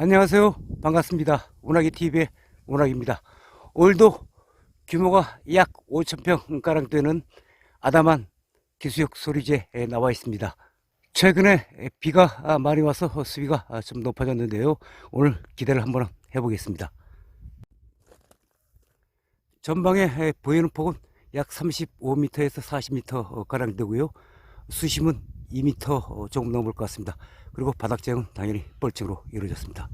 안녕하세요. 반갑습니다. 운하기 TV의 운하기입니다. 오늘도 규모가 약 5,000평 가량 되는 아담한 기수역 소리제에 나와 있습니다. 최근에 비가 많이 와서 수위가 좀 높아졌는데요. 오늘 기대를 한번 해보겠습니다. 전방에 보이는 폭은 약 35m에서 40m 가량 되고요. 수심은 2m 조금 넘을 것 같습니다. 그리고 바닥재는 당연히 뻘층으로 이루어졌습니다.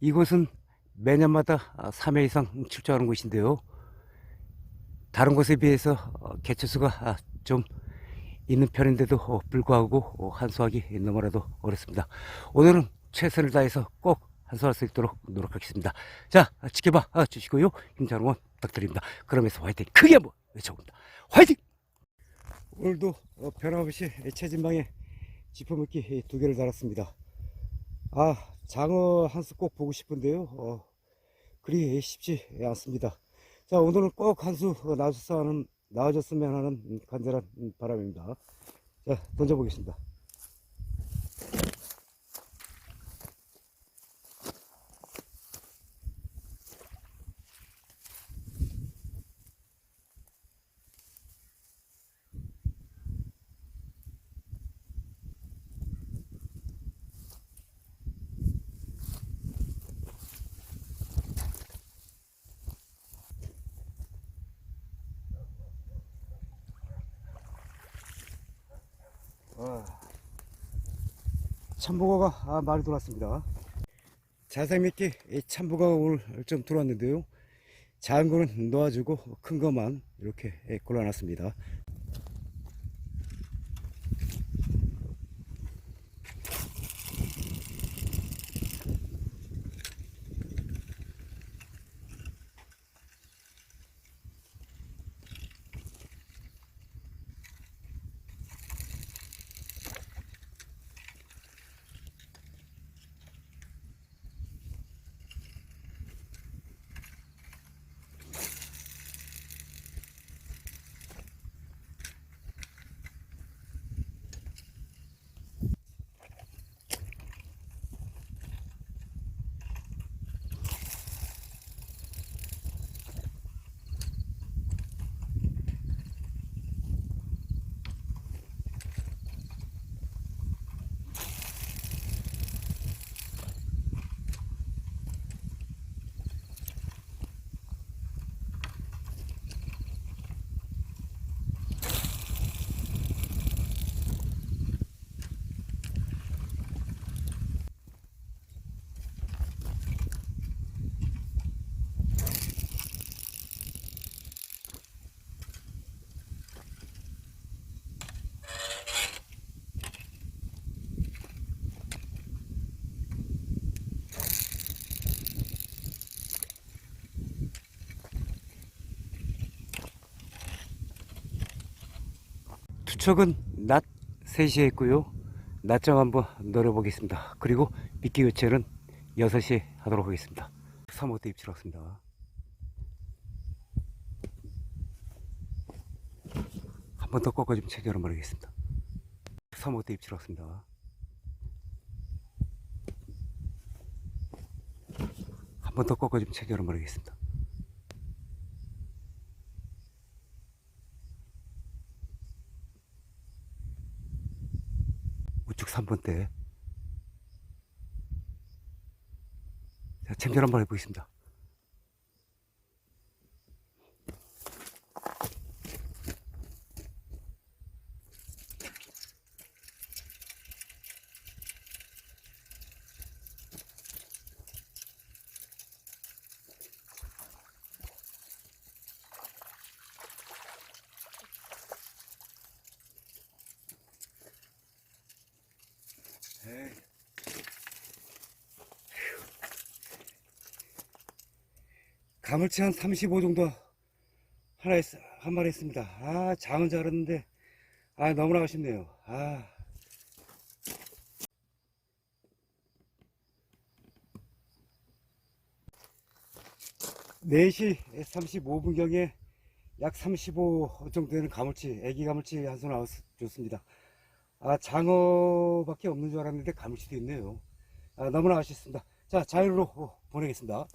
이곳은 매년마다 3회 이상 출조하는 곳인데요. 다른 곳에 비해서 어, 개체수가 좀 있는 편인데도 어, 불구하고 어, 한수하기 너무나도 어렵습니다. 오늘은 최선을 다해서 꼭 한수할 수 있도록 노력하겠습니다. 자, 지켜봐 주시고요. 힘찬 응원 부탁드립니다. 그러면서 화이팅 크게 한번 외쳐봅니다. 화이팅! 오늘도 어, 변함없이 체진방에 지퍼먹기 두 개를 달았습니다. 아 장어 한 수 꼭 보고 싶은데요. 어, 그리 쉽지 않습니다. 자 오늘은 꼭 한 수 나와줬으면 하는, 나와줬으면 하는 간절한 바람입니다. 자 던져보겠습니다. 참보가가 아, 많이 돌았습니다. 자생 믿기 참보가가 오늘 좀 들어왔는데요. 작은 거는 놓아주고 큰 것만 이렇게 골라놨습니다. 투척은 낮 3시에 있고요. 낮점 한번 노려보겠습니다. 그리고 미끼 교체는 6시에 하도록 하겠습니다. 3호대 입질했습니다. 한 번 더 꺾어 좀 체결을 말하겠습니다. 3호대 입질했습니다. 한 번 더 꺾어 좀 체결을 말하겠습니다. 우측 3번대. 자, 챔질 한번 해보겠습니다. 가물치 한 35 정도 하나 했, 한 마리 했습니다. 아, 장은 잘했는데, 아, 너무나 아쉽네요. 아. 네시 35분경에 약 35 정도 되는 가물치, 애기 가물치 한수 나왔습니다. 아, 장어밖에 없는 줄 알았는데 가물치도 있네요. 아, 너무나 아쉽습니다. 자, 자유로 어, 보내겠습니다.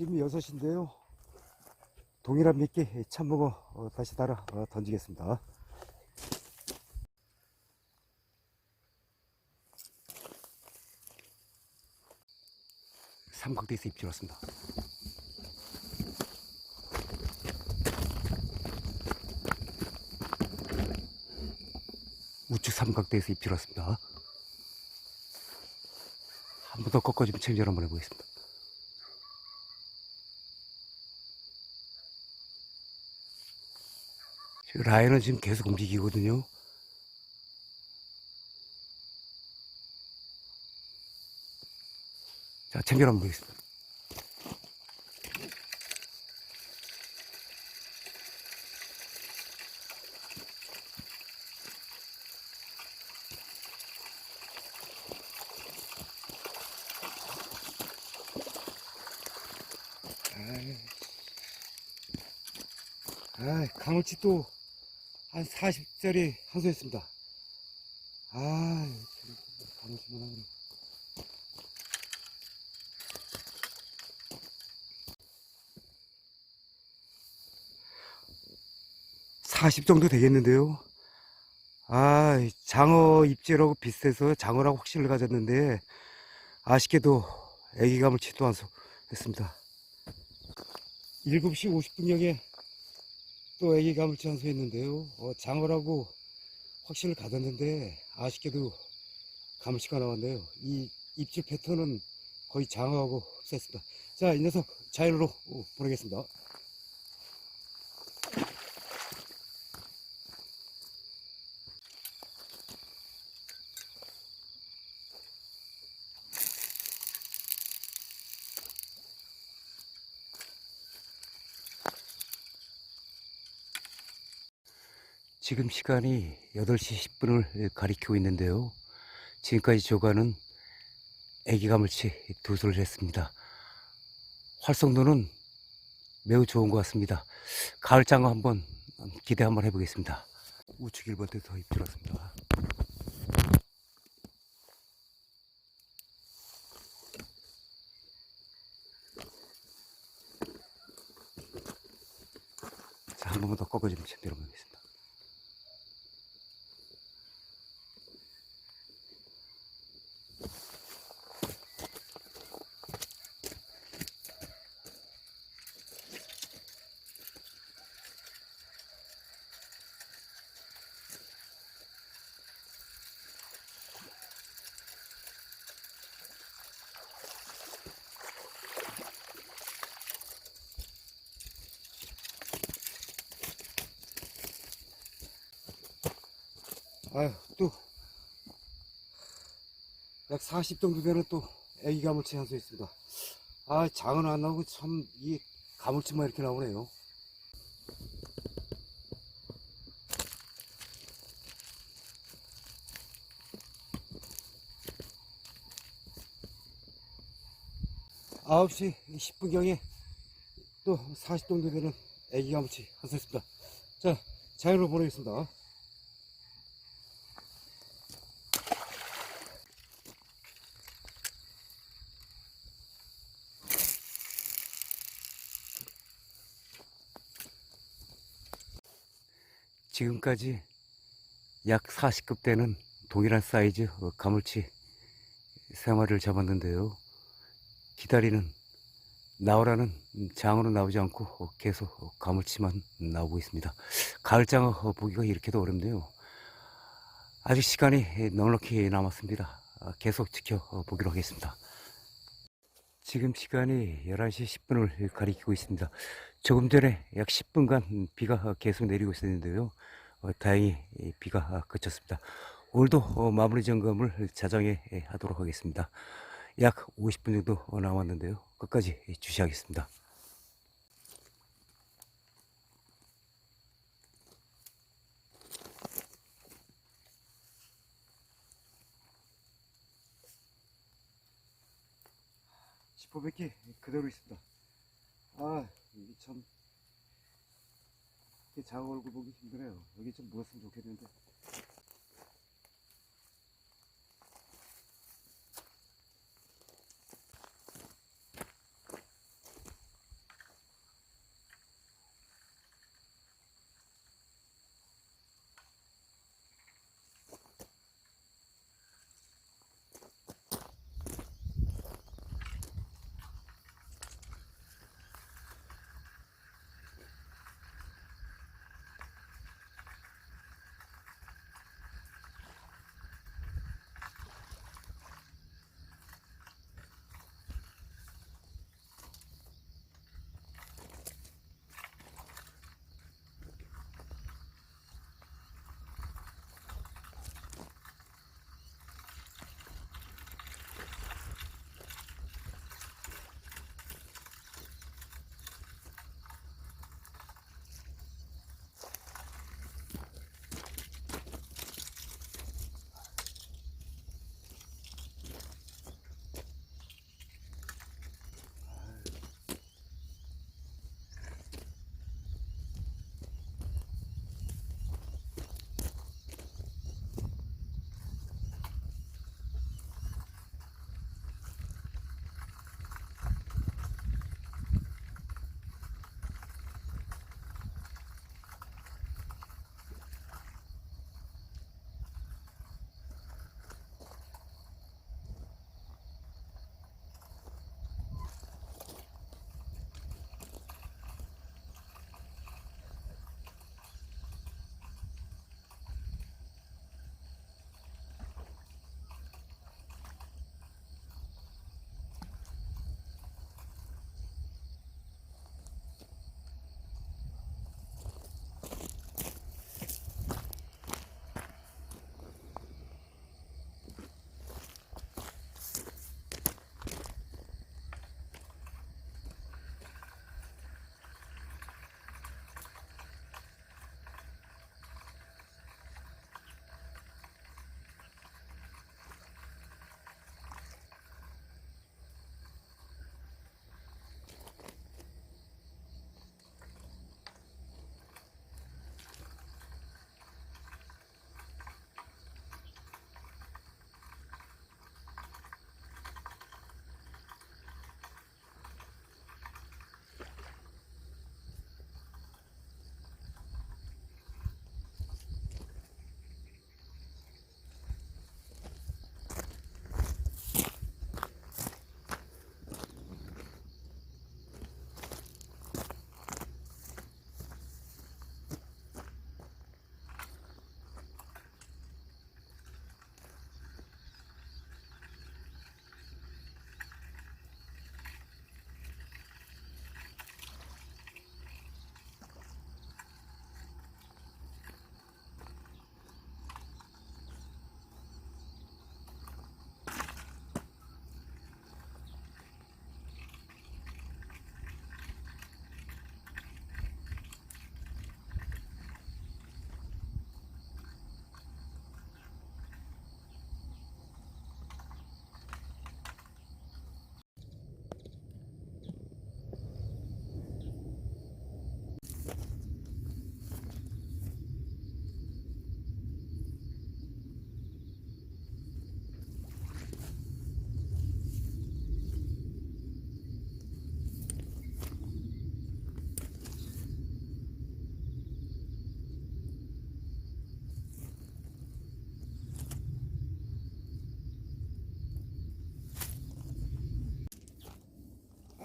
지금 6시인데요. 동일한 미끼 참먹어 어, 다시 달아 어, 던지겠습니다. 삼각대에서 입질었습니다. 우측 삼각대에서 입질었습니다. 한 번 더 꺾어주면 체인지 한번 해보겠습니다. 지금 라인은 지금 계속 움직이거든요. 자, 챙겨 한번 보겠습니다. 아, 강울치 또 한 40짜리 한수했습니다. 아, 강울치만 하네. (40) 정도 되겠는데요 아 장어 입질하고 비슷해서 장어라고 확신을 가졌는데 아쉽게도 애기감을 치도 안소 했습니다 7시 50분경에 또 애기 가물치 한수 했는데요. 어, 장어라고 확신을 가졌는데 아쉽게도 가물치가 나왔네요. 이 입질 패턴은 거의 장어하고 흡사했습니다. 자, 이 녀석 자연으로 어, 보내겠습니다. 지금 시간이 8시 10분을 가리키고 있는데요. 지금까지 조가는 애기 가물치 두 수를 했습니다. 활성도는 매우 좋은 것 같습니다. 가을 장어 한번 기대 한번 해보겠습니다. 우측 1번 대서 입질었습니다. 자, 한 번만 더 꺾어주면 제대로 보겠습니다. 아유, 또, 약 40 정도 되는 또 애기 가물치 한 수 있습니다. 아, 장은 안 나오고 참, 이 가물치만 이렇게 나오네요. 아홉 시 10분경에 또 40 정도 되는 애기 가물치 한수 있습니다. 자, 자유로 보내겠습니다. 지금까지 약 40급 되는 동일한 사이즈 어, 가물치 세 마리를 잡았는데요. 기다리는 나오라는 장어는 나오지 않고 어, 계속 어, 가물치만 나오고 있습니다. 가을 장어 어, 보기가 이렇게도 어렵네요. 아직 시간이 넉넉히 남았습니다. 아, 계속 지켜보기로 하겠습니다. 지금 시간이 11시 10분을 가리키고 있습니다. 조금 전에 약 10분간 비가 계속 내리고 있었는데요. 어, 다행히 이 비가 그쳤습니다. 오늘도 어, 마무리 점검을 자정에 하도록 하겠습니다. 약 50분 정도 남았는데요. 끝까지 주시하겠습니다. 지퍼백기 그대로 있습니다. 아, 이게 참, 작은 얼굴 보기 힘드네요. 여기 좀 묻었으면 좋겠는데.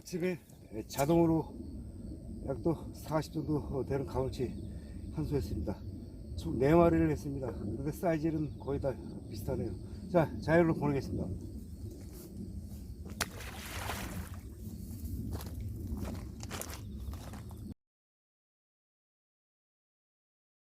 아침에 자동으로 약도 40 정도 되는 가물치 한수했습니다. 총 4마리를 했습니다. 근데 사이즈는 거의 다 비슷하네요. 자, 자율로 보내겠습니다.